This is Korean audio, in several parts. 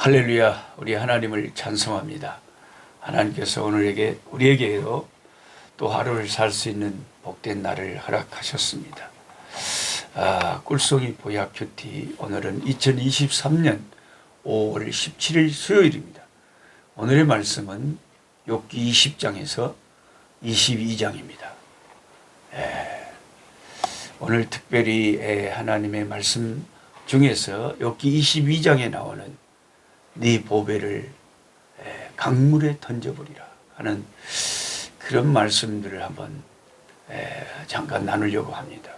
할렐루야, 우리 하나님을 찬송합니다. 하나님께서 오늘에게 우리에게도 또 하루를 살 수 있는 복된 날을 허락하셨습니다. 아, 꿀송이 보약 큐티 오늘은 2023년 5월 17일 수요일입니다. 오늘의 말씀은 욥기 20장에서 22장입니다. 예, 오늘 특별히 예, 하나님의 말씀 중에서 욥기 22장에 나오는 네 보배를 에, 강물에 던져버리라 하는 그런 말씀들을 한번 에, 잠깐 나누려고 합니다.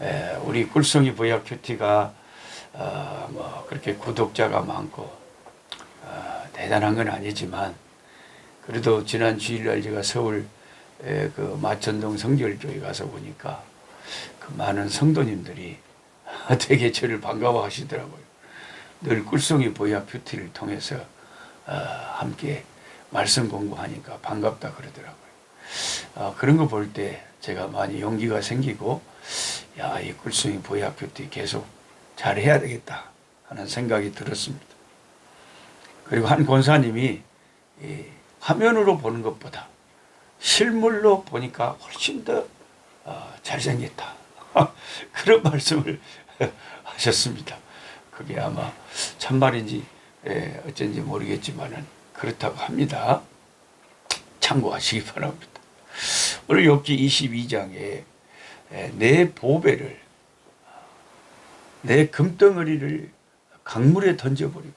에, 우리 꿀송이 보약 큐티가 어, 뭐 그렇게 구독자가 많고 어, 대단한 건 아니지만 그래도 지난 주일날 제가 서울 에, 그 마천동 성결교회 가서 보니까 그 많은 성도님들이 되게 저를 반가워하시더라고요. 늘 꿀송이 보약 뷰티를 통해서 어, 함께 말씀 공부하니까 반갑다 그러더라고요. 어, 그런 거 볼 때 제가 많이 용기가 생기고 야, 이 꿀송이 보약 뷰티 계속 잘 해야 되겠다 하는 생각이 들었습니다. 그리고 한 권사님이 이 화면으로 보는 것보다 실물로 보니까 훨씬 더 어, 잘생겼다. 그런 말씀을 하셨습니다. 그게 아마 참말인지 예, 어쩐지 모르겠지만은 그렇다고 합니다. 참고하시기 바랍니다. 오늘 욥기 22장에 예, 내 보배를 내 금덩어리를 강물에 던져버리고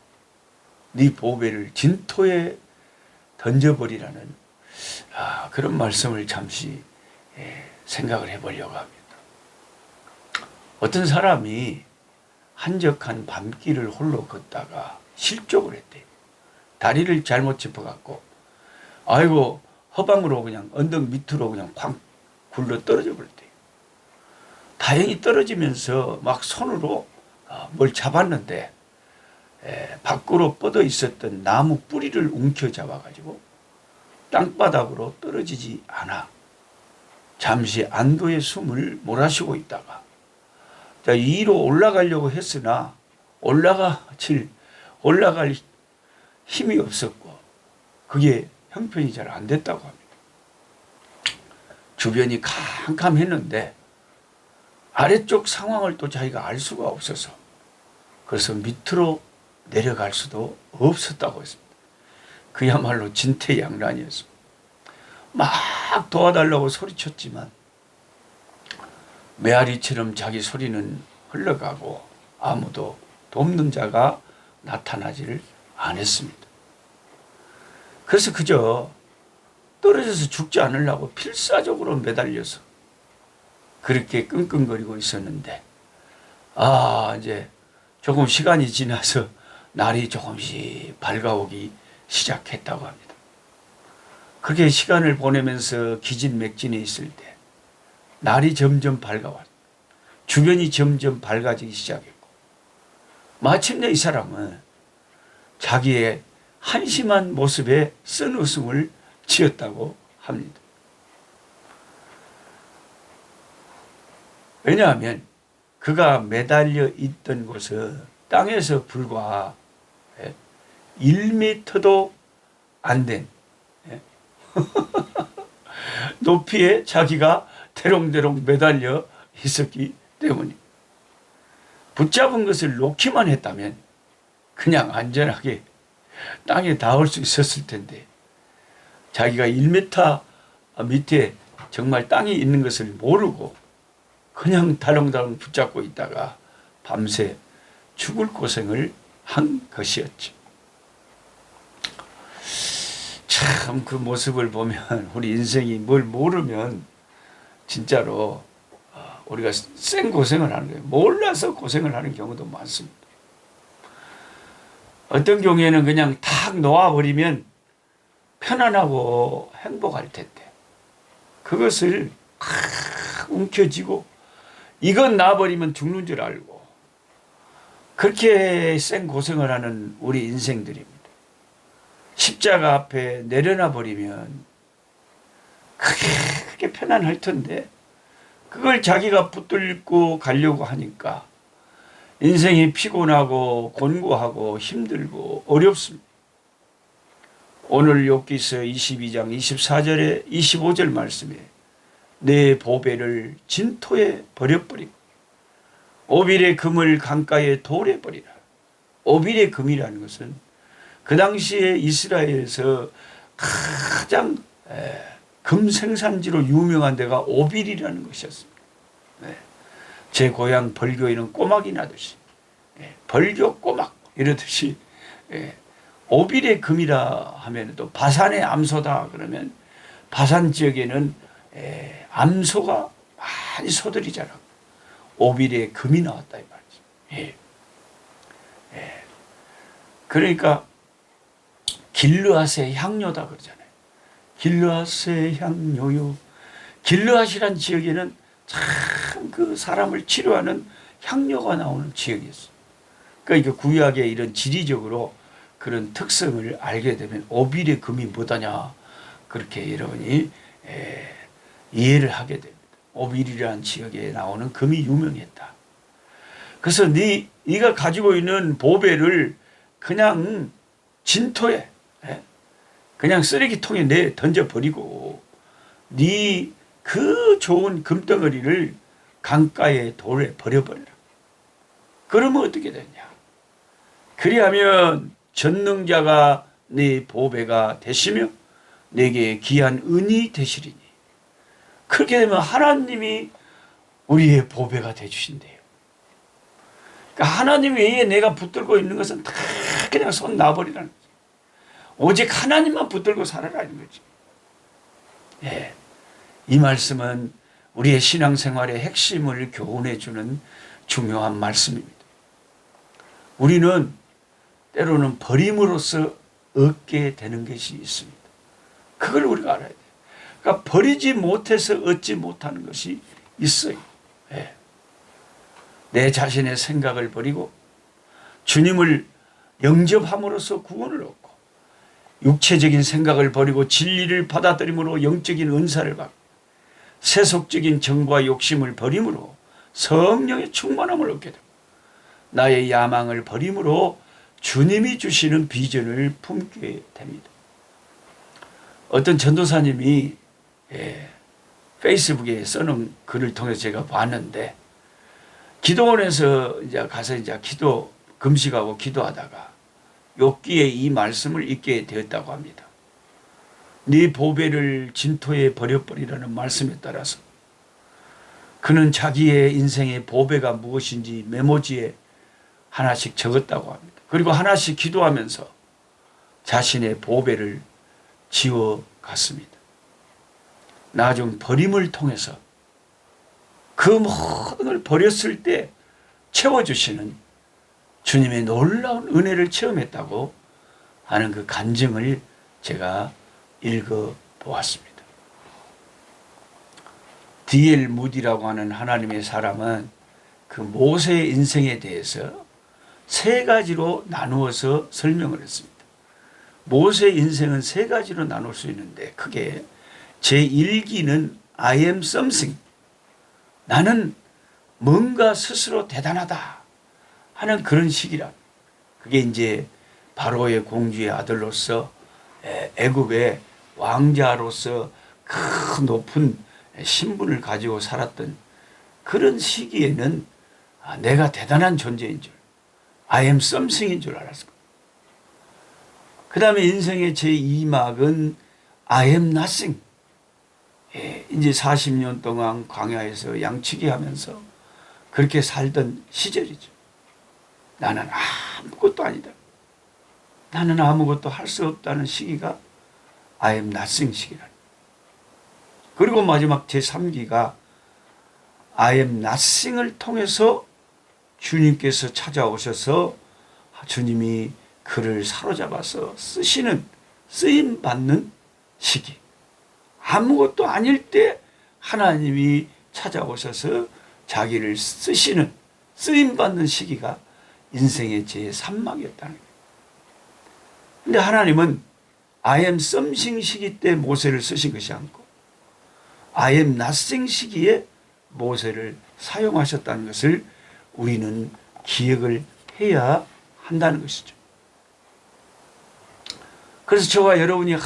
네 보배를 진토에 던져버리라는 아, 그런 말씀을 잠시 예, 생각을 해보려고 합니다. 어떤 사람이 한적한 밤길을 홀로 걷다가 실족을 했대. 다리를 잘못 짚어갖고, 아이고, 허방으로 그냥 언덕 밑으로 그냥 쾅 굴러 떨어져 버렸대. 다행히 떨어지면서 막 손으로 어, 뭘 잡았는데, 에, 밖으로 뻗어 있었던 나무 뿌리를 움켜 잡아가지고 땅바닥으로 떨어지지 않아 잠시 안도의 숨을 몰아쉬고 있다가 자, 위로 올라가려고 했으나 올라가질 올라갈 힘이 없었고 그게 형편이 잘 안 됐다고 합니다. 주변이 캄캄했는데 아래쪽 상황을 또 자기가 알 수가 없어서 그래서 밑으로 내려갈 수도 없었다고 했습니다. 그야말로 진퇴양난이었습니다. 막 도와달라고 소리쳤지만 메아리처럼 자기 소리는 흘러가고 아무도 돕는 자가 나타나지를 않았습니다. 그래서 그저 떨어져서 죽지 않으려고 필사적으로 매달려서 그렇게 끙끙거리고 있었는데 아 이제 조금 시간이 지나서 날이 조금씩 밝아오기 시작했다고 합니다. 그렇게 시간을 보내면서 기진맥진에 있을 때 날이 점점 밝아왔. 주변이 점점 밝아지기 시작했고, 마침내 이 사람은 자기의 한심한 모습에 쓴 웃음을 지었다고 합니다. 왜냐하면 그가 매달려 있던 곳은 땅에서 불과 1m도 안 된 높이에 자기가 대롱대롱 매달려 있었기 때문에 붙잡은 것을 놓기만 했다면 그냥 안전하게 땅에 닿을 수 있었을 텐데 자기가 1m 밑에 정말 땅이 있는 것을 모르고 그냥 달렁달렁 붙잡고 있다가 밤새 죽을 고생을 한 것이었죠. 참 그 모습을 보면 우리 인생이 뭘 모르면 진짜로 어, 우리가 생 고생을 하는 거예요. 몰라서 고생을 하는 경우도 많습니다. 어떤 경우에는 그냥 탁 놓아버리면 편안하고 행복할 텐데 그것을 탁 움켜쥐고 이건 놔버리면 죽는 줄 알고 그렇게 생 고생을 하는 우리 인생들입니다. 십자가 앞에 내려놔 버리면 그게 편안할 텐데 그걸 자기가 붙들고 가려고 하니까 인생이 피곤하고 곤고하고 힘들고 어렵습니다. 오늘 욥기서 22장 24절에 25절 말씀에 내 보배를 진토에 버려버리고 오빌의 금을 강가에 돌에 버리라. 오빌의 금이라는 것은 그 당시에 이스라엘에서 가장 에, 금 생산지로 유명한 데가 오빌이라는 것이었습니다. 네. 제 고향 벌교에는 꼬막이 나듯이 예, 벌교 꼬막 이러듯이 예, 오빌의 금이라 하면 또 바산의 암소다 그러면 바산 지역에는 예, 암소가 많이 소들이 자라고 오빌의 금이 나왔다 이 말이죠. 예. 예. 그러니까 길르앗의 향료다 그러잖아요. 길르앗의 향료요. 길르앗이란 지역에는 참 그 사람을 치료하는 향료가 나오는 지역이었어요. 그러니까 구약의 이런 지리적으로 그런 특성을 알게 되면 오빌의 금이 뭐다냐 그렇게 여러분이 에, 이해를 하게 됩니다. 오빌이라는 지역에 나오는 금이 유명했다. 그래서 네 네가 가지고 있는 보배를 그냥 진토에 에, 그냥 쓰레기통에 내 던져 버리고 네 그 좋은 금덩어리를 강가에 돌에 버려버려라. 그러면 어떻게 되냐? 그리하면 전능자가 네 보배가 되시며 내게 귀한 은이 되시리니 그렇게 되면 하나님이 우리의 보배가 돼 주신대요. 그러니까 하나님 외에 내가 붙들고 있는 것은 다 그냥 손 놔버리라는. 오직 하나님만 붙들고 살아라는 거지. 예. 이 말씀은 우리의 신앙생활의 핵심을 교훈해 주는 중요한 말씀입니다. 우리는 때로는 버림으로써 얻게 되는 것이 있습니다. 그걸 우리가 알아야 돼요. 그러니까 버리지 못해서 얻지 못하는 것이 있어요. 예. 내 자신의 생각을 버리고 주님을 영접함으로써 구원을 얻고 육체적인 생각을 버리고 진리를 받아들임으로 영적인 은사를 받고 세속적인 정과 욕심을 버림으로 성령의 충만함을 얻게 되고 나의 야망을 버림으로 주님이 주시는 비전을 품게 됩니다. 어떤 전도사님이 예, 페이스북에 써놓은 글을 통해서 제가 봤는데 기도원에서 이제 가서 이제 기도 금식하고 기도하다가 욥기에 이 말씀을 읽게 되었다고 합니다. 네 보배를 진토에 버려버리라는 말씀에 따라서 그는 자기의 인생의 보배가 무엇인지 메모지에 하나씩 적었다고 합니다. 그리고 하나씩 기도하면서 자신의 보배를 지워 갔습니다. 나중 버림을 통해서 그 모든 걸 버렸을 때 채워주시는 주님의 놀라운 은혜를 체험했다고 하는 그 간증을 제가 읽어 보았습니다. 디엘 무디라고 하는 하나님의 사람은 그 모세의 인생에 대해서 세 가지로 나누어서 설명을 했습니다. 모세의 인생은 세 가지로 나눌 수 있는데 크게 제1기는 I am something. 나는 뭔가 스스로 대단하다 하는 그런 시기라. 그게 이제 바로의 공주의 아들로서 애굽의 왕자로서 큰 높은 신분을 가지고 살았던 그런 시기에는 아, 내가 대단한 존재인 줄, I am something인 줄 거예요. 그 다음에 인생의 제2막은 I am nothing. 예, 이제 40년 동안 광야에서 양치기 하면서 그렇게 살던 시절이죠. 나는 아무것도 아니다. 나는 아무것도 할 수 없다는 시기가 I am nothing 시기라. 그리고 마지막 제3기가 I am nothing을 통해서 주님께서 찾아오셔서 주님이 그를 사로잡아서 쓰시는 쓰임 받는 시기. 아무것도 아닐 때 하나님이 찾아오셔서 자기를 쓰시는 쓰임 받는 시기가 인생의 제3막이었다는 거예요. 근데 하나님은 I am something 시기 때 모세를 쓰신 것이 아니고 I am nothing 시기에 모세를 사용하셨다는 것을 우리는 기억을 해야 한다는 것이죠. 그래서 저와 여러분이 하,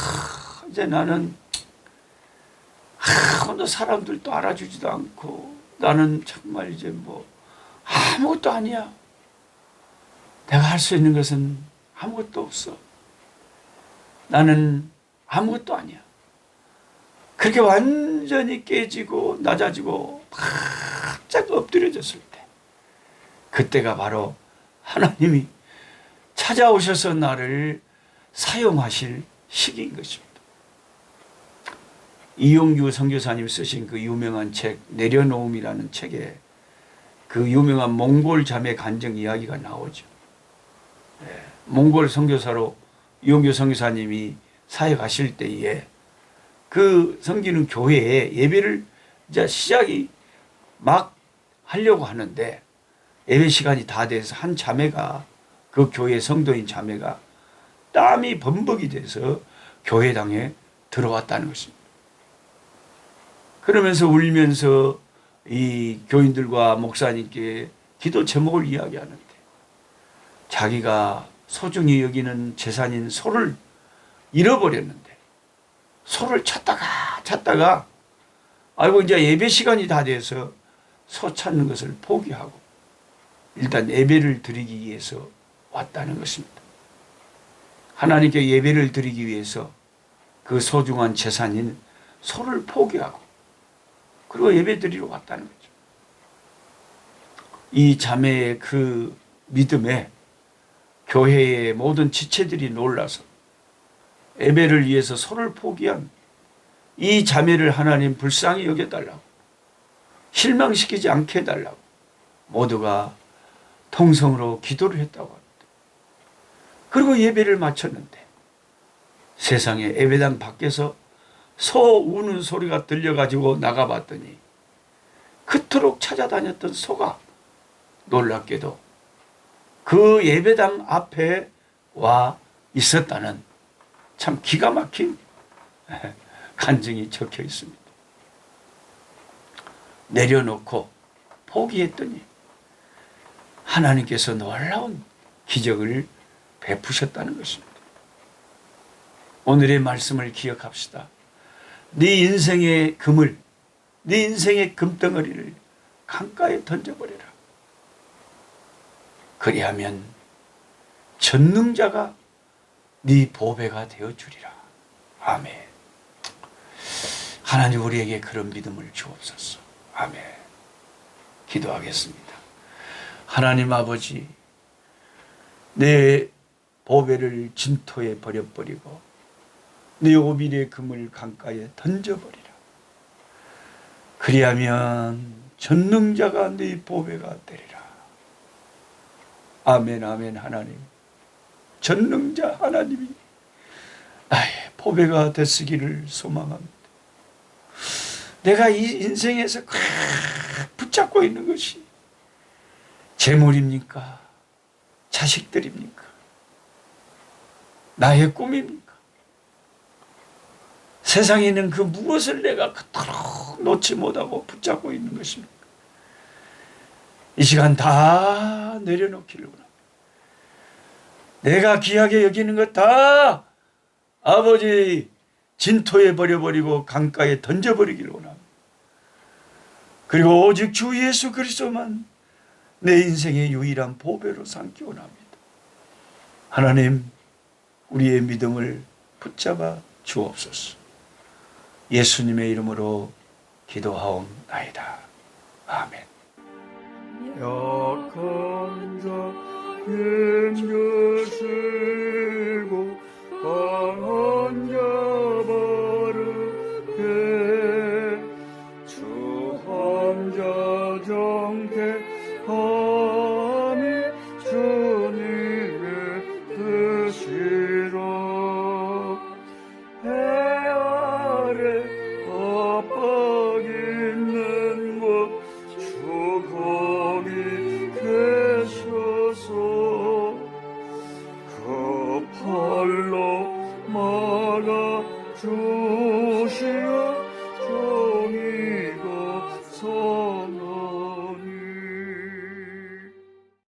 이제 나는 하, 어느 사람들도 알아주지도 않고 나는 정말 이제 뭐 아무것도 아니야. 내가 할 수 있는 것은 아무것도 없어. 나는 아무것도 아니야. 그렇게 완전히 깨지고 낮아지고 바짝 엎드려졌을 때 그때가 바로 하나님이 찾아오셔서 나를 사용하실 시기인 것입니다. 이용규 선교사님 쓰신 그 유명한 책 내려놓음이라는 책에 그 유명한 몽골 자매 간증 이야기가 나오죠. 예, 몽골 선교사로 이용규 선교사님이 사역 하실 때에 그 섬기는 교회에 예배를 이제 시작이 막 하려고 하는데 예배 시간이 다 돼서 한 자매가 그 교회 성도인 자매가 땀이 범벅이 돼서 교회당에 들어왔다는 것입니다. 그러면서 울면서 이 교인들과 목사님께 기도 제목을 이야기하는데 자기가 소중히 여기는 재산인 소를 잃어버렸는데 소를 찾다가 찾다가 아이고 이제 예배 시간이 다 돼서 소 찾는 것을 포기하고 일단 예배를 드리기 위해서 왔다는 것입니다. 하나님께 예배를 드리기 위해서 그 소중한 재산인 소를 포기하고 그리고 예배 드리러 왔다는 거죠. 이 자매의 그 믿음에 교회의 모든 지체들이 놀라서 예배를 위해서 소를 포기한 이 자매를 하나님 불쌍히 여겨달라고 실망시키지 않게 해달라고 모두가 통성으로 기도를 했다고 합니다. 그리고 예배를 마쳤는데 세상에 예배당 밖에서 소 우는 소리가 들려가지고 나가봤더니 그토록 찾아다녔던 소가 놀랍게도 그 예배당 앞에 와 있었다는 참 기가 막힌 간증이 적혀 있습니다. 내려놓고 포기했더니 하나님께서 놀라운 기적을 베푸셨다는 것입니다. 오늘의 말씀을 기억합시다. 네 인생의 금을, 네 인생의 금덩어리를 강가에 던져버려라. 그리하면 전능자가 네 보배가 되어 주리라. 아멘. 하나님 우리에게 그런 믿음을 주옵소서. 아멘. 기도하겠습니다. 하나님 아버지, 내 보배를 진토에 버려버리고 내 오빌의 금을 강가에 던져버리라. 그리하면 전능자가 네 보배가 되리라. 아멘, 아멘, 하나님. 전능자 하나님이 나의 보배가 됐으기를 소망합니다. 내가 이 인생에서 꽉 붙잡고 있는 것이 재물입니까? 자식들입니까? 나의 꿈입니까? 세상에 있는 그 무엇을 내가 그토록 놓지 못하고 붙잡고 있는 것입니까? 이 시간 다 내려놓기를 원합니다. 내가 귀하게 여기는 것 다 아버지 진토에 버려버리고 강가에 던져버리기를 원합니다. 그리고 오직 주 예수 그리스도만 내 인생의 유일한 보배로 삼기 원합니다. 하나님, 우리의 믿음을 붙잡아 주옵소서. 예수님의 이름으로 기도하옵나이다. 아멘. 약한 자의 것을